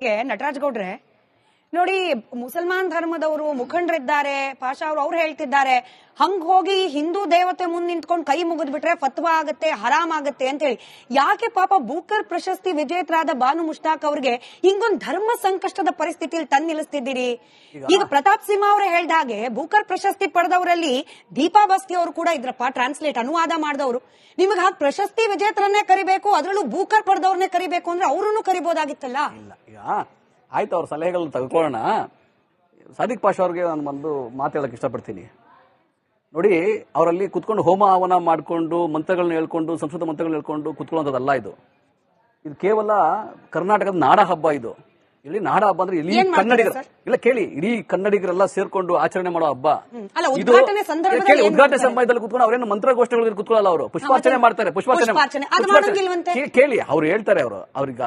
ಗೆ ನಟರಾಜ್ ಗೌಡ್ರೆ ನೋಡಿ ಮುಸಲ್ಮಾನ್ ಧರ್ಮದವರು ಮುಖಂಡರಿದ್ದಾರೆ ಪಾಷಾ ಅವರು ಅವ್ರು ಹೇಳ್ತಿದ್ದಾರೆ ಹಂಗ್ ಹೋಗಿ ಹಿಂದೂ ದೇವತೆ ಮುಂದೆ ನಿಂತ್ಕೊಂಡು ಕೈ ಮುಗಿದ್ ಬಿಟ್ರೆ ಫತ್ವಾ ಆಗತ್ತೆ ಹರಾಮ್ ಆಗತ್ತೆ ಅಂತ ಹೇಳಿ. ಯಾಕೆ ಪಾಪ ಬೂಕರ್ ಪ್ರಶಸ್ತಿ ವಿಜೇತರಾದ ಬಾನು ಮುಷ್ತಾಕ್ ಅವ್ರಿಗೆ ಹಿಂಗೊಂದ್ ಧರ್ಮ ಸಂಕಷ್ಟದ ಪರಿಸ್ಥಿತಿಯಲ್ಲಿ ತಂದು ನಿಲ್ಲಿಸ್ತಿದ್ದೀರಿ? ಈಗ ಪ್ರತಾಪ್ ಸಿಂಹ ಅವರು ಹೇಳ್ದ ಹಾಗೆ ಬೂಕರ್ ಪ್ರಶಸ್ತಿ ಪಡೆದವರಲ್ಲಿ ದೀಪಾ ಬಸ್ತಿ ಅವರು ಕೂಡ ಇದ್ರಪ್ಪ ಟ್ರಾನ್ಸ್ಲೇಟ್ ಅನುವಾದ ಮಾಡಿದವರು. ನಿಮಗೆ ಹಾಗೆ ಪ್ರಶಸ್ತಿ ವಿಜೇತರನ್ನೇ ಕರಿಬೇಕು ಅದರಲ್ಲೂ ಬೂಕರ್ ಪಡೆದವ್ರನ್ನೇ ಕರಿಬೇಕು ಅಂದ್ರೆ ಅವ್ರನ್ನೂ ಈಗ ಆಯ್ತು ಅವ್ರ ಸಲಹೆಗಳನ್ನ ತಗೊಳ್ಳೋಣ ಸಾದಿಕ್ ಪಾಷಾ ಅವ್ರಿಗೆ ನಾನು ಬಂದು ಮಾತು ಇಷ್ಟಪಡ್ತೀನಿ. ನೋಡಿ ಅವರಲ್ಲಿ ಕುತ್ಕೊಂಡು ಹೋಮ ಹವನ ಮಾಡಿಕೊಂಡು ಮಂತ್ರಗಳನ್ನ ಹೇಳ್ಕೊಂಡು ಸಂಸ್ಕೃತ ಮಂತ್ರಗಳನ್ನ ಹೇಳ್ಕೊಂಡು ಕುತ್ಕೊಳ್ಳೋಂಥದ್ದಲ್ಲ ಇದು. ಇದು ಕೇವಲ ಕರ್ನಾಟಕದ ನಾಡ ಹಬ್ಬ ಇದು. ಇಲ್ಲಿ ನಾಡ ಹಬ್ಬ ಅಂದ್ರೆ ಇಲ್ಲಿ ಕನ್ನಡಿಗರ. ಇಲ್ಲ ಕೇಳಿ ಇಡೀ ಕನ್ನಡಿಗರೆಲ್ಲ ಸೇರ್ಕೊಂಡು ಆಚರಣೆ ಮಾಡೋ ಹಬ್ಬ. ಇದು ಉದ್ಘಾಟನೆ ಕೇಳಿ? ಸಮಯದಲ್ಲಿ ಕುತ್ಕೊಂಡು ಅವ್ರೇನು ಮಂತ್ರಗೋಷ್ಠಿಗಳಲ್ಲಿ ಕುತ್ಕೊಳ್ಳಲ್ಲ ಅವರು. ಪುಷ್ಪಾರ್ಚನೆ ಮಾಡ್ತಾರೆ ಪುಷ್ಪಾರ್ಚನೆ? ಕೇಳಿ ಅವ್ರು ಹೇಳ್ತಾರೆ ಅವರು. ಅವ್ರೀಗ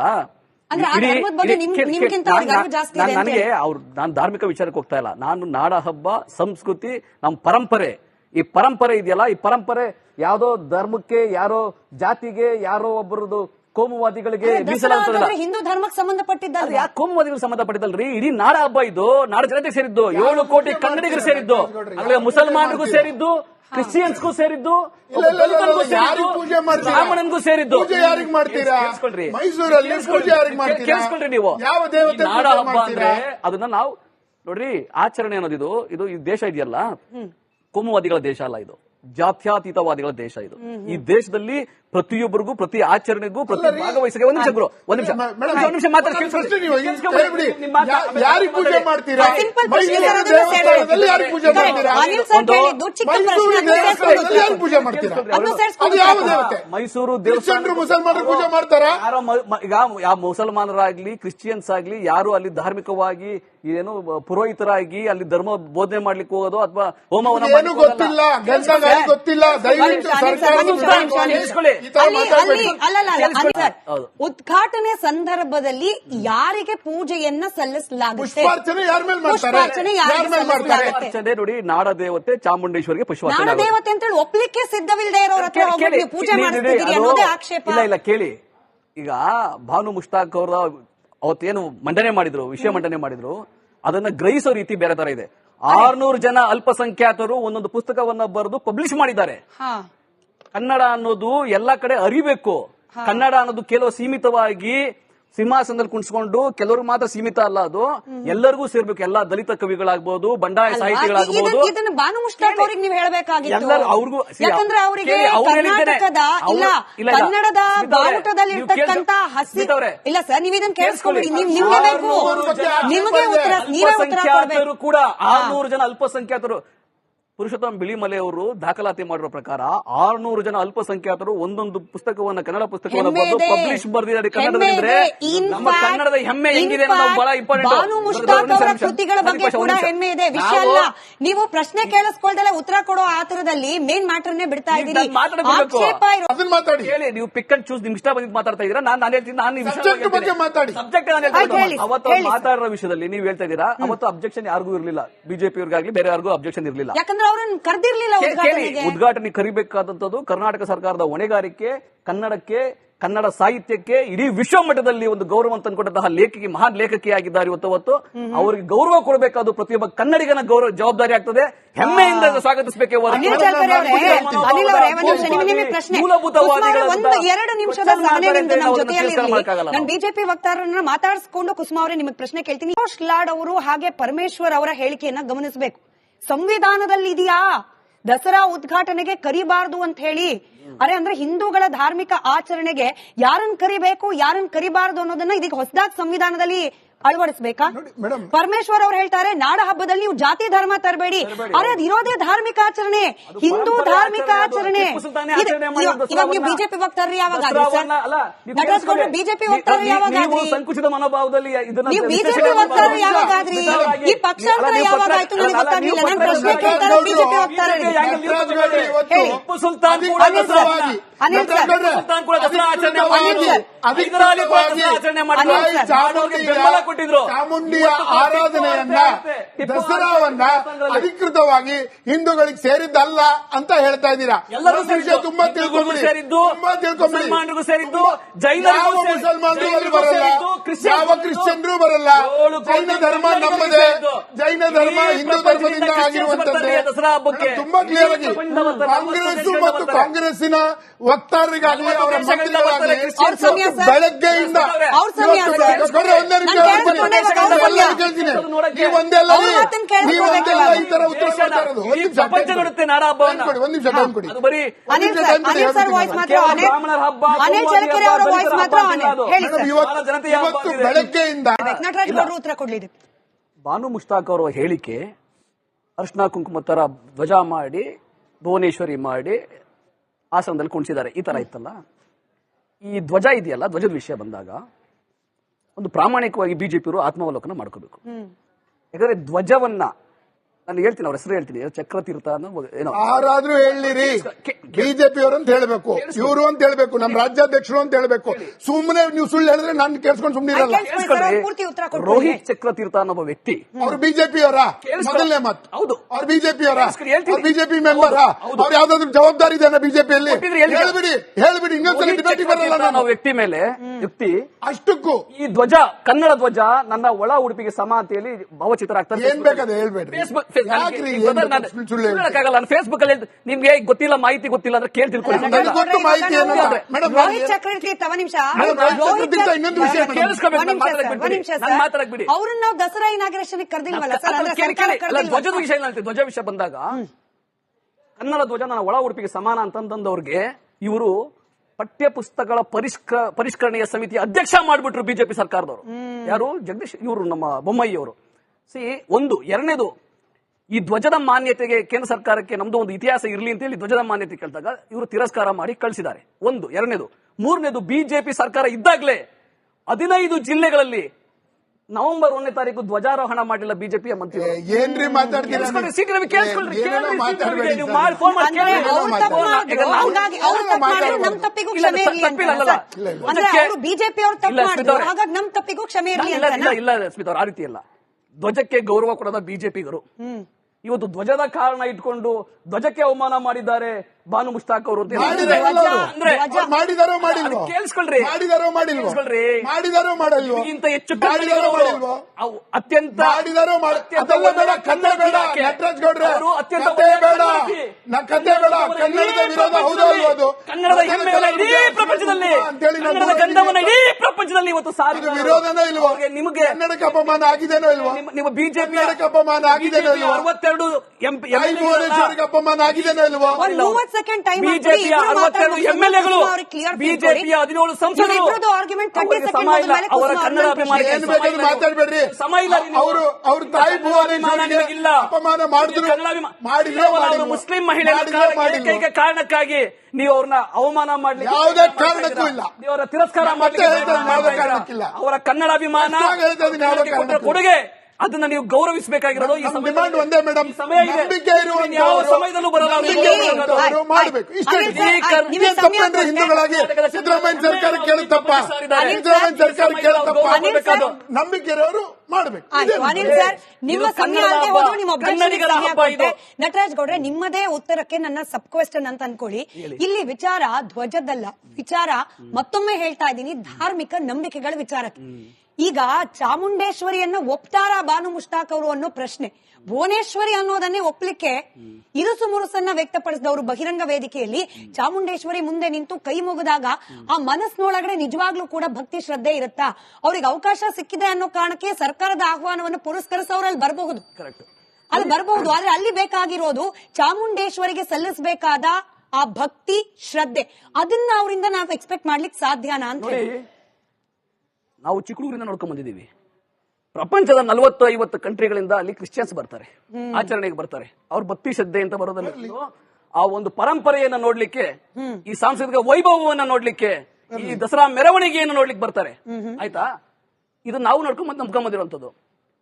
ನನಗೆ. ಅವ್ರು ನಾನು ಧಾರ್ಮಿಕ ವಿಚಾರಕ್ಕೆ ಹೋಗ್ತಾ ಇಲ್ಲ ನಾನು ನಾಡ ಹಬ್ಬ ಸಂಸ್ಕೃತಿ ನಮ್ಮ ಪರಂಪರೆ ಈ ಪರಂಪರೆ ಇದೆಯಲ್ಲ ಈ ಪರಂಪರೆ ಯಾವ್ದೋ ಧರ್ಮಕ್ಕೆ ಯಾರೋ ಜಾತಿಗೆ ಯಾರೋ ಒಬ್ಬರದು ಕೋಮುವಾದಿಗಳಿಗೆ ಹಿಂದೂ ಧರ್ಮಕ್ಕೆ ಸಂಬಂಧಪಟ್ಟಿದ್ದಲ್ಲ ಯಾಕೆ ಕೋಮುವಾದಿಗಳು ಸಂಬಂಧಪಟ್ಟಿದ್ದಲ್ರಿ? ಇಡೀ ನಾಡ ಹಬ್ಬ ಇದು ನಾಡ ಜನತೆಗೆ ಸೇರಿದ್ದು ಏಳು ಕೋಟಿ ಕನ್ನಡಿಗರು ಸೇರಿದ್ದು ಮುಸಲ್ಮಾನರಿಗೂ ಸೇರಿದ್ದು ಕ್ರಿಶ್ಚಿಯನ್ಸ್ಗೂ ಸೇರಿದ್ದು? ಬ್ರಾಹ್ಮಣನಿಗೂ ಸೇರಿದ್ದು. ಯಾರಿಗ್ ಮಾಡ್ತೀರಾ? ಕೇಳಿಸ್ಕೊಳ್ರಿ. ಮೈಸೂರಲ್ಲಿ? ನೀವು. ನಾಡ ಹಬ್ಬ ಅಂದ್ರೆ? ಅದನ್ನ ನಾವು ನೋಡ್ರಿ ಆಚರಣೆ ಅನ್ನೋದಿದು ಇದು ಈ ದೇಶ ಇದೆಯಲ್ಲ? ಕೋಮುವಾದಿಗಳ ದೇಶ ಅಲ್ಲ ಇದು. ಜಾತ್ಯಾತೀತವಾದಿಗಳ ದೇಶ ಇದು. ಈ ದೇಶದಲ್ಲಿ ಪ್ರತಿಯೊಬ್ಬರಿಗೂ ಪ್ರತಿ ಆಚರಣೆಗೂ ಪ್ರತಿ. ಭಾಗವಹಿಸಿಗೆ ಒಂದ್ ನಿಮಿಷ ಗುರು ಒಂದ್ ನಿಮಿಷ. ಒಂದ್ ನಿಮಿಷ ಮಾತಾಡಿ ಒಂದ್ ಪ್ರಶ್ನೆ ನೀವು ಈಗ ಕೇಳಿಸ್ಕೊಳ್ಳಿ. ಹೇಳ್ಬಿಡಿ. ನಿಮ್ಮ ಮಾತು- ಯಾ- ಯಾರಿಗ್ ಪೂಜೆ ಮಾಡ್ತೀರಾ? ಸಿಂಪಲ್ ಪ್ರಶ್ನೆ ಮೈಸೂರು ಯಾರಿಗ್ ಪೂಜೆ Correct. ಮಾಡ್ತೀರಾ? ಅನಿಲ್ ಸರ್ ಒಂದು- ಕೇಳಿದ್ದು ಪ್ರಶ್ನೆ, ಅದನ್ನ ದೇವಸ್ಥಾನದಲ್ಲಿ ಪೂಜೆ ಮಾಡ್ತೀರಾ? ಅದನ್ನ ಸೇರ್ಸ್ಕೊಂಡು ಅದು ಯಾವ ದೇವತೆ ಮೈಸೂರು ಕ್ರಿಶ್ಚಿಯನ್ರು ಮುಸಲ್ಮಾನರು ಪೂಜೆ ಮಾಡ್ತಾರಾ? ಯಾರೋ ಮ- ಮ- ಈಗ ಯಾವ ಮುಸಲ್ಮಾನರಾಗ್ಲಿ ಕ್ರಿಶ್ಚಿಯನ್ಸ್ ಆಗ್ಲಿ ಯಾರು ಅಲ್ಲಿ ಧಾರ್ಮಿಕವಾಗಿ ಏನು ಪುರೋಹಿತರಾಗಿ ಅಲ್ಲಿ ಧರ್ಮ ಬೋಧನೆ ಮಾಡ್ಲಿಕ್ಕೆ ಹೋಗೋದು ಅಥವಾ ಹೋಮವನ್ನು ಗೊತ್ತಿಲ್ಲ. ಗೊತ್ತಿಲ್ಲ. ದಯವಿಟ್ಟು ಸರ್ಕಾರ ಉದ್ಘಾಟನೆ ಸಂದರ್ಭದಲ್ಲಿ ಯಾರಿಗೆ ಪೂಜೆಯನ್ನ ಸಲ್ಲಿಸಲಾಗುತ್ತೆ? ಪುಷ್ಪಾರ್ಚನೆ ಯಾರ ಮೇಲೆ ಮಾಡ್ತಾರೆ? ನೋಡಿ ನಾಡ ದೇವತೆ ಚಾಮುಂಡೇಶ್ವರಿಗೆ ಪುಷ್ಪಾರ್ಚನೆ ನಾಡ. ದೇವತೆ ಅಂತ ಹೇಳಿ ಒಪ್ಲಿಕ್ಕೆ ಸಿದ್ಧವಿಲ್ಲದೆ ಇರೋರ ಹತ್ರ ಪೂಜೆ ಇಲ್ಲಿ- ಮಾಡಿಸ್ತಿದ್ದೀರಿ ಅನ್ನೋದೇ ಆಕ್ಷೇಪ. ಇಲ್ಲ ಇಲ್ಲ ಕೇಳಿ. ಈಗ ಭಾನು ಮುಷ್ತಾಕ್ ಅವರ ಅವತ್ತೇನು ಮಂಡನೆ ಮಾಡಿದ್ರು ವಿಷಯ ಮಂಡನೆ ಮಾಡಿದ್ರು. ಅದನ್ನ ಗ್ರಹಿಸೋ ರೀತಿ ಬೇರೆ ತರ ಇದೆ. ಆರ್ನೂರು ಜನ ಅಲ್ಪಸಂಖ್ಯಾತರು ಒಂದೊಂದು ಪುಸ್ತಕವನ್ನ ಬರೆದು ಪಬ್ಲಿಷ್ ಮಾಡಿದ್ದಾರೆ. ಹಾ. ಕನ್ನಡ ಅನ್ನೋದು ಎಲ್ಲಾ ಕಡೆ ಅರಿಬೇಕು. ಕನ್ನಡ ಅನ್ನೋದು ಕೆಲವು ಸೀಮಿತವಾಗಿ ಸಿಂಹಾಸನದಲ್ಲಿ ಕುಣಿಸ್ಕೊಂಡು ಕೆಲವರು ಮಾತ್ರ ಸೀಮಿತ ಅಲ್ಲ ಅದು. ಎಲ್ಲರಿಗೂ ಸೇರ್ಬೇಕು. ಎಲ್ಲಾ ದಲಿತ ಕವಿಗಳಾಗಬಹುದು ಬಂಡಾಯ ಸಾಹಿತಿಗಳಾಗಬಹುದು ಅವ್ರಿಗೆ ಕೂಡ ಆರ್ನೂರು ಜನ ಅಲ್ಪಸಂಖ್ಯಾತರು ಪುರುಷೋತ್ತಮ ಬಿಳಿಮಲೆ ಅವರು ದಾಖಲಾತಿ ಮಾಡಿರೋ ಪ್ರಕಾರ ಆರ್ನೂರು ಜನ ಅಲ್ಪಸಂಖ್ಯಾತರು ಒಂದೊಂದು ಪುಸ್ತಕವನ್ನ ಕನ್ನಡ ಪುಸ್ತಕವನ್ನು ಬರೆದು. ಪಬ್ಲಿಷ್ ಬರ್ದಿದ್ದಾರೆ ಕನ್ನಡದಲ್ಲಿದ್ರೆ ನಮ್ಮ ಕನ್ನಡದ ಹೆಮ್ಮೆ ಹೆಂಗಿದೆ ಬಹಳ ಇಂಪಾರ್ಟೆಂಟ್ ಬಾನು ಮುಷ್ತಾಕ್ ಅವರ ಕೃತಿಗಳ ಬಗ್ಗೆ ಕೂಡ ಹೆಮ್ಮೆ ಇದೆ. ವಿಷಯ ಅಲ್ಲ. ನೀವು ಪ್ರಶ್ನೆ ಕೇಳಿಸ್ಕೊಳ್ದಲ್ಲ ಉತ್ತರ ಕೊಡೋ ಆತರದಲ್ಲಿ ಮೇನ್ ಮ್ಯಾಟರ್ನೇ ಬಿಡ್ತಾ ಇದ್ದೀರಿ. ಮಾತಾಡಿ. ಹೇಳಿ ನೀವು ಪಿಕ್ ಅಂಡ್ ಚೂಸ್ ನಿಮ್ ಇಷ್ಟ ಬಂದಿದ್ದು ಮಾತಾಡ್ತಾ ಇದ್ದೀರಾ? ನಾನು ನಾನು ಹೇಳ್ತೀನಿ ನಾನು ಈ ವಿಷಯ ಬಗ್ಗೆ ಮಾತಾಡಿ. ಸಬ್ಜೆಕ್ಟ್. ಅವತ್ತು ಮಾತಾಡಿರೋ ವಿಷಯದಲ್ಲಿ ನೀವು ಹೇಳ್ತಾ ಇದ್ದೀರಾ? ಅವತ್ತು ಅಬ್ಜೆಕ್ಷನ್ ಯಾರಿಗೂ ಇರಲಿಲ್ಲ. ಬಿಜೆಪಿ ಅವ್ರಿಗಾಗ್ಲಿ ಬೇರೆ ಯಾರಿಗೂ ಅಬ್ಜೆಕ್ಷನ್ ಇರಲಿಲ್ಲ ಯಾಕಂದ್ರೆ ಅವ್ರನ್ನ ಕರೆದಿರ್ಲಿಲ್ಲ ಉದ್ಘಾಟನೆಗೆ. ಉದ್ಘಾಟನೆ ಕರಿಬೇಕಾದಂತದ್ದು ಕರ್ನಾಟಕ ಸರ್ಕಾರದ ಹೊಣೆಗಾರಿಕೆ ಕನ್ನಡಕ್ಕೆ ಕನ್ನಡ ಸಾಹಿತ್ಯಕ್ಕೆ ಇಡೀ ವಿಶ್ವ ಮಟ್ಟದಲ್ಲಿ ಒಂದು ಗೌರವ ತಂದುಕೊಟ್ಟಂತಹ ಲೇಖಕಿ ಮಹಾನ್ ಲೇಖಕಿಯಾಗಿದ್ದಾರೆ ಇವತ್ತು ಅವತ್ತು ಅವರಿಗೆ ಗೌರವ ಕೊಡಬೇಕಾದ ಪ್ರತಿಯೊಬ್ಬ ಕನ್ನಡಿಗನ ಗೌರವ ಜವಾಬ್ದಾರಿ ಆಗ್ತದೆ. ಹೆಮ್ಮೆಯಿಂದ ಸ್ವಾಗತಿಸಬೇಕೇ ನಾನು ಬಿಜೆಪಿ ವಕ್ತಾರರನ್ನ ಮಾತಾಡಿಸಿಕೊಂಡು ಕುಸುಮ ಅವರೇ ನಿಮಗೆ ಪ್ರಶ್ನೆ ಕೇಳ್ತೀನಿ. ಲಾಡ್ ಅವರು ಹಾಗೆ ಪರಮೇಶ್ವರ್ ಅವರ ಹೇಳಿಕೆಯನ್ನ ಗಮನಿಸಬೇಕು. ಸಂವಿಧಾನದಲ್ಲಿ ಇದೆಯಾ ದಸರಾ ಉದ್ಘಾಟನೆಗೆ ಕರಿಬಾರದು ಅಂತ ಹೇಳಿ. ಅರೆ, ಅಂದ್ರೆ ಹಿಂದೂಗಳ ಧಾರ್ಮಿಕ ಆಚರಣೆಗೆ ಯಾರನ್ನ ಕರಿಬೇಕು, ಯಾರನ್ನ ಕರಿಬಾರದು ಅನ್ನೋದನ್ನ ಇದೀಗ ಹೊಸದಾಗಿ ಸಂವಿಧಾನದಲ್ಲಿ ಅಳವಡಿಸಬೇಕಾ. ಪರಮೇಶ್ವರ್ ಅವರು ಹೇಳ್ತಾರೆ ನಾಡ ಹಬ್ಬದಲ್ಲಿ ನೀವು ಜಾತಿ ಧರ್ಮ ತರಬೇಡಿ. ಅರೆ ಅದು ಇರೋದೇ ಧಾರ್ಮಿಕ ಆಚರಣೆ. ಹಿಂದೂ ಧಾರ್ಮಿಕ ಆಚರಣೆ. ಇವಾಗ- ನೀವು ಬಿಜೆಪಿ ಹೋಗ್ತಾರ್ರಿ ಯಾವಾಗ ಆದ್ರಿ ಅಲ್ಲ, ನೀವು ನಟರಾಜ್ ಗೌಡ್ರು ಕೇಳಿಸ್ಕೊಳ್ಳಿ. ಬಿಜೆಪಿ ನೀವು- ವಕ್ತಾರರು ಯಾವಾಗ ನೀವು ಆದ್ರಿ? ಸಂಕುಚಿತ ಮನೋಭಾವದಲ್ಲಿ ಇದನ್ನ ನೀವು ಬಿಜೆಪಿ ಮಾಡಬಾರ್ದು. ವಕ್ತಾರರು ಯಾವಾಗ ಆದ್ರಿ? ನಿಧಾನವಾಗಿ- ಈ ಪಕ್ಷಾಂತರ ಯಾವಾಗ ಆಯ್ತು? ನನಗೆ ಗೊತ್ತಾಗ್ಲಿಲ್ಲ. ನಾನು ಪ್ರಶ್ನೆ ಕೇಳ್ತಾರೆ ಬಿಜೆಪಿ ಕೂಡ ಅನಿಲ್ ಸರ್, ಅನಿಲ್ ಸರ್, ಕೊಟ್ಟಿದ್ರು ಚಾಮುಂಡಿಯ ಆರಾಧನೆಯನ್ನ ದಸರಾವನ್ನ ಅಧಿಕೃತವಾಗಿ ಹಿಂದೂಗಳಿಗೆ ಸೇರಿದ್ದಲ್ಲ ಅಂತ ಹೇಳ್ತಾ ಇದ್ದೀರಾ. ಎಲ್ಲರೂ ವಿಷಯ. ತುಂಬಾ ತಿಳ್ಕೊಂಡ್ಬಿಡಿ ತಿಳ್ಕೊಂಬಿಡಿ. ಸೇರಿದ್ದು, ತುಂಬಾ ಮುಸಲ್ಮಾನರಿಗೂ ಸೇರಿದ್ದು, ಜೈನರಿಗೂ ಯಾವ ಮುಸಲ್ಮಾನರು ಬರಲ್ಲ. ಯಾವ ಕ್ರಿಶ್ಚಿಯನ್ರು ಬರಲ್ಲ. ಏಳು ಜೈನ ಧರ್ಮ ನಮ್ಮದೇ. ಜೈನ ಧರ್ಮ ಹಿಂದೂ ಧರ್ಮದಿಂದ ಆಗಿರುವಂತದ್ದೇ ದಸರಾ ಹಬ್ಬಕ್ಕೆ. ತುಂಬಾ ಕ್ಲಿಯರ್ ಆಗಿ ಕಾಂಗ್ರೆಸ್ ಮತ್ತು ಕಾಂಗ್ರೆಸ್ಸಿನ ವಕ್ತಾರರಿಗಾಗಲಿ ಅವರ ಮಂತ್ರಿಗಳಾಗಲಿ ಸಮಯ. ಬೆಳಗ್ಗೆಯಿಂದ ನೀವು ಸಮಯ. ಎಲ್ಲರೂ ಕೇಳ್ತೀನಿ. ನೋಡಕ್ಕೆ. ನೀವು ಒಂದೇ ಅಲ್ಲ ಅವ್ರ ರೀ. ಮಾತನ್ನ ಕೇಳ್ಸ್ಕೊಬೇಕು ನೀವು ಒಂದೇ ಅಲ್ಲ ಈ ತರ ಉತ್ತರ ದೇಶನ ಕೊಡ್ತಾ ಇರೋದು. ಒಂದ್ ಇಡೀ ನಿಮಿಷ ಪ್ರಪಂಚ time ನಾಡ ಹಬ್ಬವನ್ನ. ಕೊಡಿ, ಒಂದ್ ನಿಮಿಷ time ಕೊಡಿ. ಅದು ಬರೀ Anil sir Anil sir voice ಮಾತ್ರ ಕೇವಲ ಅನಿಲ್ ಬ್ರಾಹ್ಮಣರ ಹಬ್ಬ, ಅನಿಲ್ ಕೋಮುವಾದಿ ಅವರ ವಾಯ್ಸ್ ಮಾತ್ರ ಹಬ್ಬ ಅನಿಲ್ ಅದು. ಹೇಳಿ ಮೇಡಮ್, ಸರ್ ಇವತ್ತು ಭಾಳ ಜನತೆಯ ಹಬ್ಬ ಇವತ್ತು ಇದೆ. ಬೆಳಗ್ಗೆಯಿಂದ ನಟರಾಜ್ ಗೌಡ್ರು ಉತ್ತರ ಕೊಡ್ಲಿ ಇದಕ್ಕೆ. ಬಾನು ಮುಷ್ತಾಕ್ ಅವರ ಹೇಳಿಕೆ ಅರ್ಶನ ಕುಂಕುಮ ತರ ಧ್ವಜ ಮಾಡಿ ಭುವನೇಶ್ವರಿ ಮಾಡಿ ಆಸನದಲ್ಲಿ ಕುಣಿಸಿದ್ದಾರೆ ಈ ತರ ಇತ್ತಲ್ಲ ಈ ಧ್ವಜ ಇದೆಯಲ್ಲ ಧ್ವಜದ ವಿಷಯ ಬಂದಾಗ ಒಂದು ಪ್ರಾಮಾಣಿಕವಾಗಿ ಬಿಜೆಪಿಯವರು ಆತ್ಮಾವಲೋಕನ ಮಾಡ್ಕೋಬೇಕು. ಯಾಕಂದ್ರೆ ಧ್ವಜವನ್ನ ನಾನು ಹೇಳ್ತೀನಿ ಅವ್ರ ಹೆಸರು ಹೇಳ್ತೀನಿ. ಚಕ್ರತೀರ್ಥ ಅನ್ನೋ ಏನೋ. ಯಾರಾದ್ರೂ ಹೇಳಿರಿ. ಬಿಜೆಪಿ ಅವರು ಅಂತ ಹೇಳ್ಬೇಕು. ಇವರು ಅಂತ ಹೇಳ್ಬೇಕು. ನಮ್ಮ ರಾಜ್ಯಾಧ್ಯಕ್ಷರು ಅಂತ ಹೇಳ್ಬೇಕು. ಸುಮ್ಮನೆ ನೀವು ಸುಳ್ಳು ಹೇಳಿದ್ರೆ ನಾನು ಕೇಳಿಸ್ಕೊಂಡು ಸುಮ್ಮನೆ ಇರಲ್ಲ. ರೋಹಿತ್ ಚಕ್ರತೀರ್ಥ ಅನ್ನೋ ಒಬ್ಬ ವ್ಯಕ್ತಿ. ಅವ್ರು ಬಿಜೆಪಿ ಅವರ ಕೇಳಿಸ್ಕೊಳ್ಳಿ. ಮೊದಲನೇ ಮಾತು. ಹೌದು. ಅವ್ರು ಬಿಜೆಪಿ ಅವರ ಕೇಳಿಸ್ಕೊಳ್ಳಿ, ಹೇಳ್ತೀನಿ. BJP member. ಅವ್ರು ಯಾವ್ದಾದ್ರು ಜವಾಬ್ದಾರಿ ಇದೆ ಬಿಜೆಪಿಯಲ್ಲಿ. ಹೇಳ್ಬಿಡಿ. ಹೇಳ್ಬಿಡಿ. ಇನ್ನೊಂದ್ಸಲ ಡಿಬೇಟಿ ಬರಲ್ಲ ನಾನು. ವ್ಯಕ್ತಿ ಮೇಲೆ ವ್ಯಕ್ತಿ ಅಷ್ಟಕ್ಕೂ. ಈ ಧ್ವಜ ಕನ್ನಡ ಧ್ವಜ ನನ್ನ ಒಳ ಉಡುಪಿಗೆ ಸಮ ಅಂತ ಹೇಳಿ ಭಾವಚಿತ್ರ ಆಗ್ತದೆ ಏನ್ ಬೇಕಾದ್ರೆ ಹೇಳ್ಬೇಡ್ರಿ. ಫೇಸ್ಬುಕ್ ನಾನು ಅಲ್ಲಿ ನಿಮ್ಗೆ ಗೊತ್ತಿಲ್ಲ ಮಾಹಿತಿ ಗೊತ್ತಿಲ್ಲ ಅಂದ್ರೆ ಕೇಳಿ ತಿಳ್ಕೊಳ್ಳಿ. ಅವ್ರನ್ನ ದಸರಾ ಇನಾಗ್ರೇಷನ್ ಕರೆದಿಲ್ವಲ್ಲ. ಧ್ವಜದ ವಿಷಯ ಧ್ವಜ ವಿಷಯ ಬಂದಾಗ ಕನ್ನಡ ಧ್ವಜ ನನ್ನ ಒಳ ಉಡುಪಿಗೆ ಸಮಾನ ಅಂತಂದವ್ರಿಗೆ ಇವರು ಪಠ್ಯ ಪುಸ್ತಕಗಳ ಪರಿಷ್ಕ ಪರಿಷ್ಕರಣೆಯ ಸಮಿತಿ ಅಧ್ಯಕ್ಷ ಮಾಡಿಬಿಟ್ರು ಬಿಜೆಪಿ ಸರ್ಕಾರದವರು. ಯಾರು? ಜಗದೀಶ್ ಇವರು ನಮ್ಮ ಬೊಮ್ಮಾಯಿ ಅವರು ಸಿ ಒಂದು ಎರಡನೇದು ಈ ಧ್ವಜದ ಮಾನ್ಯತೆಗೆ ಕೇಂದ್ರ ಸರ್ಕಾರಕ್ಕೆ ನಮ್ದು ಒಂದು ಇತಿಹಾಸ ಇರಲಿ ಅಂತ ಹೇಳಿ ಧ್ವಜದ ಮಾನ್ಯತೆ ಕೇಳಿದಾಗ ಇವರು ತಿರಸ್ಕಾರ ಮಾಡಿ ಕಳಿಸಿದ್ದಾರೆ. ಒಂದು ಎರಡನೇದು. ಮೂರನೇದು ಬಿಜೆಪಿ ಸರ್ಕಾರ ಇದ್ದಾಗಲೇ ಹದಿನೈದು ಜಿಲ್ಲೆಗಳಲ್ಲಿ ನವೆಂಬರ್ ಒಂದನೇ ತಾರೀಕು ಧ್ವಜಾರೋಹಣ ಮಾಡಿಲ್ಲ ಬಿಜೆಪಿಯ ಮಂತ್ರಿ ಏನ್ರಿ ಇಲ್ಲ ಸ್ಮಿತಾ ಅವ್ರ ಆ ರೀತಿ ಅಲ್ಲ ಧ್ವಜಕ್ಕೆ ಗೌರವ ಕೊಡದ ಬಿಜೆಪಿಗರು. ಇವತ್ತು ಧ್ವಜದ ಕಾರಣ ಇಟ್ಕೊಂಡು ಧ್ವಜಕ್ಕೆ ಅವಮಾನ ಮಾಡಿದ್ದಾರೆ. ಬಾನು ಮುಷ್ತಾಕ್ ಅವರು ಮಾಡಿದಾರೋ ಮಾಡಿಲ್ವೋ? ಕೇಳಿಸ್ಕೊಳ್ರಿ. ಮಾಡಿದಾರೋ ಮಾಡಿಲ್ವೋ? ಕೇಳಿಸ್ಕೊಳ್ರಿ. ಮಾಡಿದಾರೋ ಮಾಡಲ್ವೋ? ನಿಮಗಿಂತ ಹೆಚ್ಚು ಮಾಡಿದಾರೋ ಮಾಡಿಲ್ವೋ? ಅತ್ಯಂತ ಮಾಡಿದಾರೋ ಅದೆಲ್ಲ ಬೇಡ ಕನ್ನಡ ಬೇಡ. ನಟರಾಜ್ ಗೌಡ್ರೆ. ಅತ್ಯಂತ ಬೇಡ. ನಾ ಕತೆ ಬೇಡ ಕನ್ನಡದ ವಿರೋಧ ಹೌದು ಅದು? ಕನ್ನಡದ ಹೆಮ್ಮೆಯನ್ನ ಇಡೀ ಪ್ರಪಂಚದಲ್ಲಿ ಕನ್ನಡದ ಗಂಧವನ್ನ ಇಡೀ ಪ್ರಪಂಚದಲ್ಲಿ ಇವತ್ತು ಸಾರಿ ವಿರೋಧನೇ ಇಲ್ವೋ? ನಿಮಗೆ ಕನ್ನಡಕ್ಕೆ ಅಪಮಾನ ಆಗಿದೇನೋ ಇಲ್ವೋ? ನಿಮ್ಮ- ಬಿಜೆಪಿ ಕನ್ನಡಕ್ಕೆ ಅಪಮಾನ ಆಗಿದೇನೋ ಇಲ್ವೋ? ಅರವತ್ತೆರಡು ಎಂಪಿ ಅಪಮಾನ ಆಗಿದೇನೋ ಇಲ್ವೋ? ಸೆಕೆಂಡ್ ಟೈಮ್ ಬಿಜೆಪಿಯ ಅರವತ್ತೆರಡು ಎಂಎಲ್ಎಗಳು ಬಿಜೆಪಿಯ ಹದಿನೇಳು ಸಂಸದರು ಸಮಯ argument 30 ಅವರಿಗೆ second ಸಮ ಇಲ್ಲ ಅವರ ಕನ್ನಡ argument ಅಭಿಮಾನಿಗೆ ಏನ್ ಸಮ ಬೇಕಾದ್ರೂ ಇಲ್ಲ. ಮಾತಾಡ್ಬೇಡ್ರಿ ಅವರು ಅವ್ರ ತಾಯಿ ನಿಮಗಿಲ್ಲ. ಅಪಮಾನ ಮಾಡಿದ್ರು ಮಾಡಿದ್ರು? ಮುಸ್ಲಿಂ ಮಹಿಳೆ ಕಾರಣಕ್ಕಾಗಿ ನೀವು ಅವ್ರನ್ನ ಅವಮಾನ ಮಾಡಲಿಕ್ಕೆ ಯಾವುದೇ ಕಾರಣಕ್ಕೂ ಇಲ್ಲ. ನೀವು ಅವರ ತಿರಸ್ಕಾರ ಮಾಡಲಿಕ್ಕೆ. ಅವರ ಕನ್ನಡ ಅಭಿಮಾನ. ಕೊಡುಗೆ ಅದನ್ನ ನೀವು ಗೌರವಿಸಬೇಕಾಗಿರೋದು. ಈ ಡಿಮಾಂಡ್ ಒಂದೇ ಮೇಡಮ್ ಸಮಯ ಇದೆ. ನಂಬಿಕೆ ಯಾವ ಸಮಯದಲ್ಲೂ ಬರಲ್ಲ. ಮಾಡಬೇಕು. ಹಿಂದೂಗಳಾಗಿ ಸಿದ್ದರಾಮಯ್ಯ ಸರ್ಕಾರ ಕೇಳುತ್ತಪ್ಪ ಸಿದ್ದರಾಮಯ್ಯ ಸರ್ಕಾರ ಕೇಳುತ್ತಪ್ಪ ನಂಬಿಕೆ ಇರೋರು ಮಾಡಬೇಕು. ಅನಿಲ್ ಸರ್ ನಿಮ್ಮ ಸಮಯ ಕನ್ನಡಿಗರ ಹಬ್ಬ ಇದು. ನಟರಾಜ್ ಗೌಡ್ರೆ ನಿಮ್ಮದೇ ಉತ್ತರಕ್ಕೆ ನನ್ನ ಸಬ್ ಕ್ವೆಶ್ಚನ್ ಅಂತ ಅನ್ಕೊಳ್ಳಿ. ಇಲ್ಲಿ ವಿಚಾರ ಧ್ವಜದಲ್ಲ ವಿಚಾರ ಮತ್ತೊಮ್ಮೆ ಹೇಳ್ತಾ ಇದ್ದೀನಿ ಧಾರ್ಮಿಕ ನಂಬಿಕೆಗಳ ವಿಚಾರಕ್ಕೆ. ಈಗ ಚಾಮುಂಡೇಶ್ವರಿಯನ್ನ ಒಪ್ತಾರಾ ಬಾನು ಮುಷ್ತಾಕ್ ಅವರು ಅನ್ನೋ ಪ್ರಶ್ನೆ ಭುವನೇಶ್ವರಿ ಅನ್ನೋದನ್ನೇ ಒಪ್ಲಿಕ್ಕೆ ಇರುಸು ಮುರುಸನ್ನ ವ್ಯಕ್ತಪಡಿಸಿದವರು ಬಹಿರಂಗ ವೇದಿಕೆಯಲ್ಲಿ ಚಾಮುಂಡೇಶ್ವರಿ ಮುಂದೆ ನಿಂತು ಕೈ ಮುಗಿದಾಗ ಆ ಮನಸ್ಸಿನೊಳಗಡೆ ನಿಜವಾಗ್ಲೂ ಕೂಡ ಭಕ್ತಿ ಶ್ರದ್ಧೆ ಇರುತ್ತಾ ಅವ್ರಿಗೆ ಅವಕಾಶ ಸಿಕ್ಕಿದೆ ಅನ್ನೋ ಕಾರಣಕ್ಕೆ ಸರ್ಕಾರದ ಆಹ್ವಾನವನ್ನು ಪುರಸ್ಕರಿಸೋರಲ್ಲಿ ಬರಬಹುದು. ಅಲ್ಲಿ ಬರಬಹುದು ಆದ್ರೆ ಅಲ್ಲಿ ಬೇಕಾಗಿರೋದು ಚಾಮುಂಡೇಶ್ವರಿಗೆ ಸಲ್ಲಿಸಬೇಕಾದ ಆ ಭಕ್ತಿ ಶ್ರದ್ಧೆ ಅದನ್ನ ಅವರಿಂದ ನಾವು ಎಕ್ಸ್ಪೆಕ್ಟ್ ಮಾಡ್ಲಿಕ್ಕೆ ಸಾಧ್ಯನಾ ಅಂತ ಹೇಳಿ. ನಾವು ಚಿಕ್ಕಡೂರಿಂದ ನೋಡ್ಕೊಂಡ್ ಬಂದಿದ್ದೀವಿ. ಪ್ರಪಂಚದ ನಲವತ್ತು ಐವತ್ತು ಕಂಟ್ರಿಗಳಿಂದ ಅಲ್ಲಿ ಕ್ರಿಶ್ಚಿಯನ್ಸ್ ಬರ್ತಾರೆ ಆಚರಣೆಗೆ ಬರ್ತಾರೆ. ಅವ್ರ ಭಕ್ತಿ ಶ್ರದ್ಧೆ ಅಂತ ಬರೋದನ್ನ ಆ ಒಂದು ಪರಂಪರೆಯನ್ನ ನೋಡ್ಲಿಕ್ಕೆ ಈ ಸಾಂಸ್ಕೃತಿಕ ವೈಭವವನ್ನ ನೋಡ್ಲಿಕ್ಕೆ ಈ ದಸರಾ ಮೆರವಣಿಗೆಯನ್ನು ನೋಡ್ಲಿಕ್ಕೆ ಬರ್ತಾರೆ. ಆಯ್ತಾ? ಇದು ನಾವು ನೋಡ್ಕೊಂಡ್ ಬಂದ್ ನಂಬ್ಕೊಂಡ್ ಬಂದಿರುವಂತದ್ದು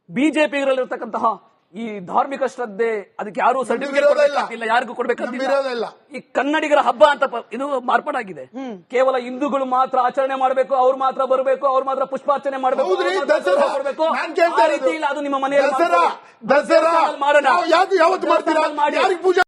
ಬಿಜೆಪಿ ಇರತಕ್ಕಂತಹ ಈ ಧಾರ್ಮಿಕ ಶ್ರದ್ಧೆ ಅದಕ್ಕೆ ಯಾರು ಸರ್ಟಿಫಿಕೇಟ್ ಇಲ್ಲ. ಇಲ್ಲ ಯಾರಿಗೂ ಕೊಡಬೇಕಂತ ಇಲ್ಲ. ಈ ಕನ್ನಡಿಗರ ಹಬ್ಬ ಅಂತ ಇದು ಮಾರ್ಪಾಡಾಗಿದೆ. ಕೇವಲ ಹಿಂದೂಗಳು ಮಾತ್ರ ಆಚರಣೆ ಮಾಡಬೇಕು ಅವ್ರು ಮಾತ್ರ ಬರಬೇಕು ಅವ್ರು ಮಾತ್ರ ಪುಷ್ಪಾರ್ಚನೆ ಮಾಡಬೇಕು ರೀತಿ ಇಲ್ಲ ಅದು ನಿಮ್ಮ ಮನೆಯಲ್ಲಿ ಮಾಡೋಣ.